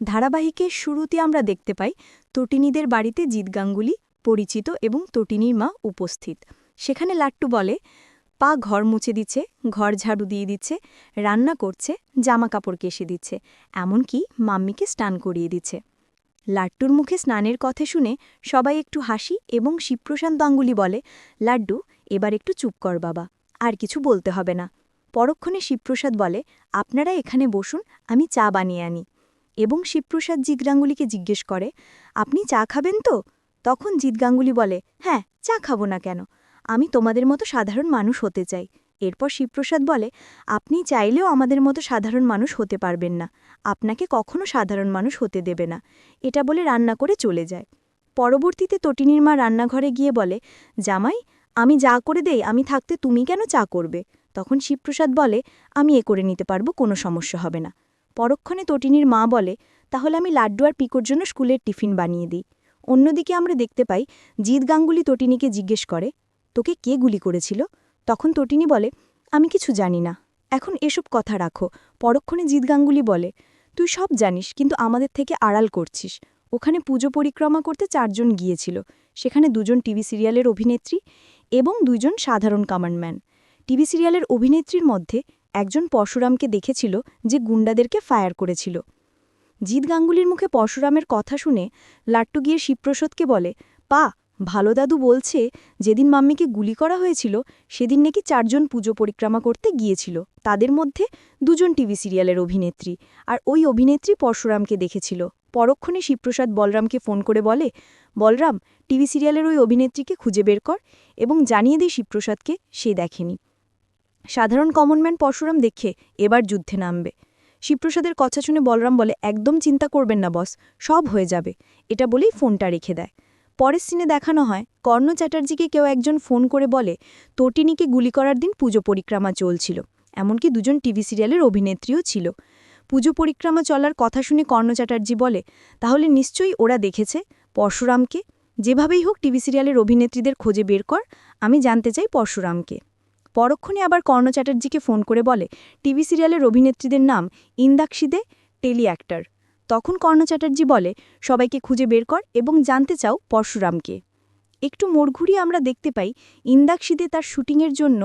ধারাবাহিকের শুরুতে আমরা দেখতে পাই তটিনীদের বাড়িতে জিৎ গাঙ্গুলি পরিচিত এবং তটিনীর মা উপস্থিত। সেখানে লাট্টু বলে, পা ঘর মুছে দিচ্ছে, ঘর ঝাড়ু দিয়ে দিচ্ছে, রান্না করছে জামা কাপড় কেসে দিচ্ছে, এমনকি মাম্মিকে স্নান করিয়ে দিচ্ছে। লাড্ডুর মুখে স্নানের কথা শুনে সবাই একটু হাসি এবং শিবপ্রশান্ত গাঙ্গুলি বলে, লাড্ডু, এবার একটু চুপ কর বাবা, আর কিছু বলতে হবে না। পরক্ষণে শিবপ্রসাদ বলে, আপনারা এখানে বসুন, আমি চা বানিয়ে আনি। এবং শিবপ্রসাদ জিৎ গাঙ্গুলিকে জিজ্ঞেস করে, আপনি চা খাবেন তো? তখন জিৎ গাঙ্গুলি বলে হ্যাঁ চা খাব না কেন? আমি তোমাদের মতো সাধারণ মানুষ হতে চাই। এরপর শিবপ্রসাদ বলে, আপনি চাইলেও আমাদের মতো সাধারণ মানুষ হতে পারবেন না। আপনাকে কখনো সাধারণ মানুষ হতে দেবে না। এটা বলে রান্না করে চলে যায়। পরবর্তীতে তটিনীর মা রান্নাঘরে গিয়ে বলে, জামাই, আমি যা করে দেই, আমি থাকতে তুমি কেন চা করবে? তখন শিবপ্রসাদ বলে, আমি এ করে নিতে পারব, কোনো সমস্যা হবে না। পরক্ষণে তটিনীর মা বলে, তাহলে আমি লাড্ডু আর পিকোর জন্য স্কুলের টিফিন বানিয়ে দিই। অন্যদিকে আমরা দেখতে পাই জিৎ গাঙ্গুলি তটিনীকে জিজ্ঞেস করে, তোকে কে গুলি করেছিল? তখন তটিনী বলে, আমি কিছু জানি না। এখন এসব কথা রাখো। পরক্ষণে জিৎ গাঙ্গুলি বলে, তুই সব জানিস, কিন্তু আমাদের থেকে আড়াল করছিস। ওখানে পুজো পরিক্রমা করতে চারজন গিয়েছিল। সেখানে দুজন টিভি সিরিয়ালের অভিনেত্রী এবং দুইজন সাধারণ কামান্ডম্যান টিভি সিরিয়ালের অভিনেত্রীর মধ্যে একজন পরশুরামকে দেখেছিল যে গুন্ডাদেরকে ফায়ার করেছিল। জিৎ গাঙ্গুলির মুখে পরশুরামের কথা শুনে লাট্টু গিয়ে শিবপ্রসাদকে বলে, পা, ভালো দাদু বলছে, যেদিন মাম্মিকে গুলি করা হয়েছিল, সেদিন নাকি চারজন পুজো পরিক্রমা করতে গিয়েছিল। তাদের মধ্যে দুজন টিভি সিরিয়ালের অভিনেত্রী আর ওই অভিনেত্রী পরশুরামকে দেখেছিল। পরক্ষণে শিবপ্রসাদ বলরামকে ফোন করে বলে, বলরাম, টিভি সিরিয়ালের ওই অভিনেত্রীকে খুঁজে বের কর এবং জানিয়ে দিই শিবপ্রসাদকে, সে দেখেনি। সাধারণ কমনম্যান পরশুরাম দেখে এবার যুদ্ধে নামবে। শিবপ্রসাদের কথা শুনে বলরাম বলে, একদম চিন্তা করবেন না বস সব হয়ে যাবে। এটা বলেই ফোনটা রেখে দেয়। পরের সিনে দেখানো হয়, কর্ণ চ্যাটার্জিকে কেউ একজন ফোন করে বলে, তটিনীকে গুলি করার দিন পুজো পরিক্রমা চলছিল। এমনকি দুজন টিভি সিরিয়ালের অভিনেত্রীও ছিল। পুজো পরিক্রমা চলার কথা শুনে কর্ণ চ্যাটার্জি বলে, তাহলে নিশ্চয়ই ওরা দেখেছে পরশুরামকে? যেভাবেই হোক টিভি সিরিয়ালের অভিনেত্রীদের খোঁজে বের কর, আমি জানতে চাই পরশুরামকে। পরক্ষণে আবার কর্ণ চ্যাটার্জিকে ফোন করে বলে, টিভি সিরিয়ালের অভিনেত্রীদের নাম ইন্দাক্ষিদে টেলি অ্যাক্টর। তখন কর্ণ চ্যাটার্জি বলে, সবাইকে খুঁজে বের কর এবং জানতে চাও পরশুরামকে। একটু মোড় ঘুরিয়ে আমরা দেখতে পাই, ইন্দাক্ষিদে তার শুটিংয়ের জন্য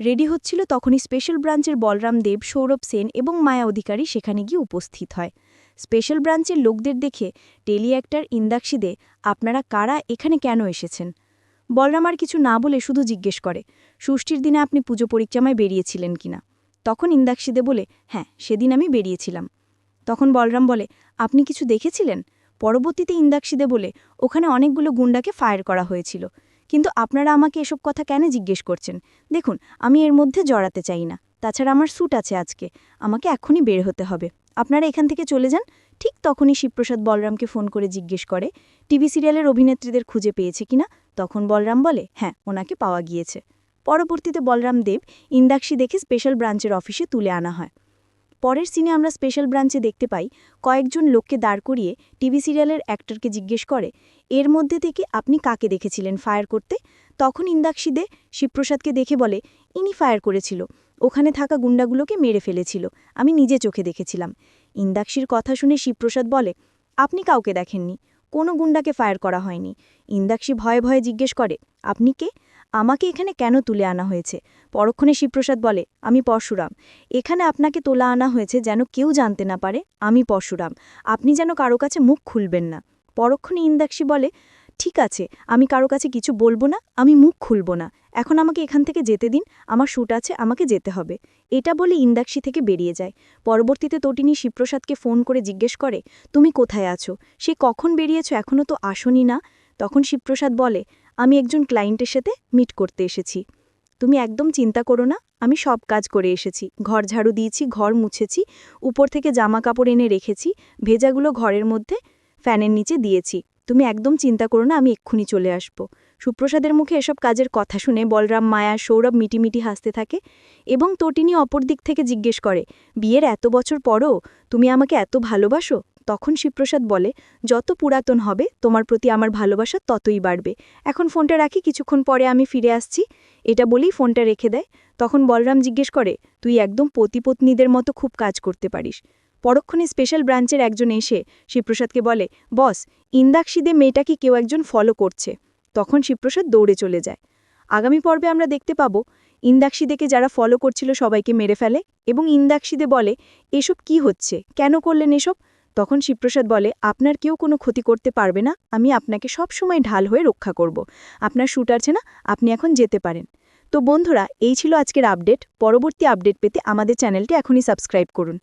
রেডি হচ্ছিল তখনই স্পেশাল ব্রাঞ্চের বলরাম দেব, সৌরভ সেন এবং মায়া অধিকারী সেখানে গিয়ে উপস্থিত হয়। স্পেশাল ব্রাঞ্চের লোকদের দেখে টেলি অ্যাক্টর ইন্দাক্ষিদে, আপনারা কারা, এখানে কেন এসেছেন? বলরাম আর কিছু না বলে শুধু জিজ্ঞেস করে, ষষ্ঠীর দিনে আপনি পুজো পরিক্রমায় বেরিয়েছিলেন কিনা তখন ইন্দাক্ষিদে বলে হ্যাঁ সেদিন আমি বেরিয়েছিলাম। তখন বলরাম বলে, আপনি কিছু দেখেছিলেন? পরবর্তীতে ইন্দাক্ষিদে বলে, ওখানে অনেকগুলো গুন্ডাকে ফায়ার করা হয়েছিল। কিন্তু আপনারা আমাকে এসব কথা কেন জিজ্ঞেস করছেন? দেখুন, আমি এর মধ্যে জড়াতে চাই না। তাছাড়া আমার স্যুট আছে আজকে। আমাকে এখনই বের হতে হবে। আপনারা এখান থেকে চলে যান ঠিক তখনই শিবপ্রসাদ বলরামকে ফোন করে জিজ্ঞেস করে, টিভি সিরিয়ালের অভিনেত্রীদের খুঁজে পেয়েছে কিনা তখন বলরাম বলে হ্যাঁ ওনাকে পাওয়া গিয়েছে। পরবর্তীতে বলরাম দেব ইন্দাক্ষী দেখে স্পেশাল ব্রাঞ্চের অফিসে তুলে আনা হয়। পরের সিনে আমরা স্পেশাল ব্রাঞ্চে দেখতে পাই, কয়েকজন লোককে দাঁড় করিয়ে টিভি সিরিয়ালের অ্যাক্টরকে জিজ্ঞেস করে, এর মধ্যে থেকে আপনি কাকে দেখেছিলেন ফায়ার করতে? তখন ইন্দাক্ষী দে শিবপ্রসাদকে দেখে বলে, ইনি ফায়ার করেছিল। ওখানে থাকা গুন্ডাগুলোকে মেরে ফেলেছিল। আমি নিজে চোখে দেখেছিলাম। ইন্দাক্ষীর কথা শুনে শিবপ্রসাদ বলে, আপনি কাউকে দেখেননি, কোনো গুন্ডাকে ফায়ার করা হয়নি। ইন্দাক্ষী ভয়ে ভয়ে জিজ্ঞেস করে, আপনি কে? আমাকে এখানে কেন তুলে আনা হয়েছে? পরক্ষণে শিবপ্রসাদ বলে, আমি পরশুরাম। এখানে আপনাকে তোলা আনা হয়েছে যেন কেউ জানতে না পারে, আমি পরশুরাম। আপনি যেন কারও কাছে মুখ খুলবেন না। পরক্ষণে ইন্দাক্ষী বলে ঠিক আছে, আমি কারও কাছে কিছু বলব না, আমি মুখ খুলব না। এখন আমাকে এখান থেকে যেতে দিন, আমার শ্যুট আছে, আমাকে যেতে হবে। এটা বলে ইন্দাক্ষী থেকে বেরিয়ে যায়। পরবর্তীতে তটিনী শিবপ্রসাদকে ফোন করে জিজ্ঞেস করে, তুমি কোথায় আছো? সে কখন বেরিয়েছ? এখনও তো আসনি না? তখন শিবপ্রসাদ বলে, আমি একজন ক্লায়েন্টের সাথে মিট করতে এসেছি। তুমি একদম চিন্তা করো না, আমি সব কাজ করে এসেছি। ঘর ঝাড়ু দিয়েছি, ঘর মুছেছি, উপর থেকে জামা কাপড় এনে রেখেছি, ভেজাগুলো ঘরের মধ্যে ফ্যানের নিচে দিয়েছি। তুমি একদম চিন্তা করো না, আমি এক্ষুনি চলে আসব। সুপ্রসাদের মুখে এসব কাজের কথা শুনে বলরাম, মায়া, সৌরভ মিটিমিটি হাসতে থাকে এবং তটিনী অপর দিক থেকে জিজ্ঞেস করে, বিয়ের এত বছর পরও তুমি আমাকে এত ভালোবাসো? তখন শিবপ্রসাদ বলে, যত পুরাতন হবে, তোমার প্রতি আমার ভালোবাসা ততই বাড়বে। এখন ফোনটা রাখি, কিছুক্ষণ পরে আমি ফিরে আসছি। এটা বলেই ফোনটা রেখে দেয়। তখন বলরাম জিজ্ঞেস করে, তুই একদম পতিপত্নীদের মতো খুব কাজ করতে পারিস। পরক্ষণে স্পেশাল ব্রাঞ্চের একজন এসে শিবপ্রসাদকে বলে, বস, ইন্দাক্ষিদে মেয়েটাকে কেউ একজন ফলো করছে। তখন শিবপ্রসাদ দৌড়ে চলে যায়। আগামী পর্বে আমরা দেখতে পাব, ইন্দাক্ষিদেকে যারা ফলো করছিল সবাইকে মেরে ফেলে এবং ইন্দাক্ষিদে বলে, এসব কি হচ্ছে? কেন করলেন এসব? তখন শিবপ্রসাদ বলে, আপনার কেউ কোনো ক্ষতি করতে পারবে না, আমি আপনাকে সব সময় ঢাল হয়ে রক্ষা করব। আপনার শ্যুট আছে না, আপনি এখন যেতে পারেন। তো বন্ধুরা, এই ছিল আজকের আপডেট পরবর্তী আপডেট পেতে আমাদের চ্যানেলটি এখনই সাবস্ক্রাইব করুন।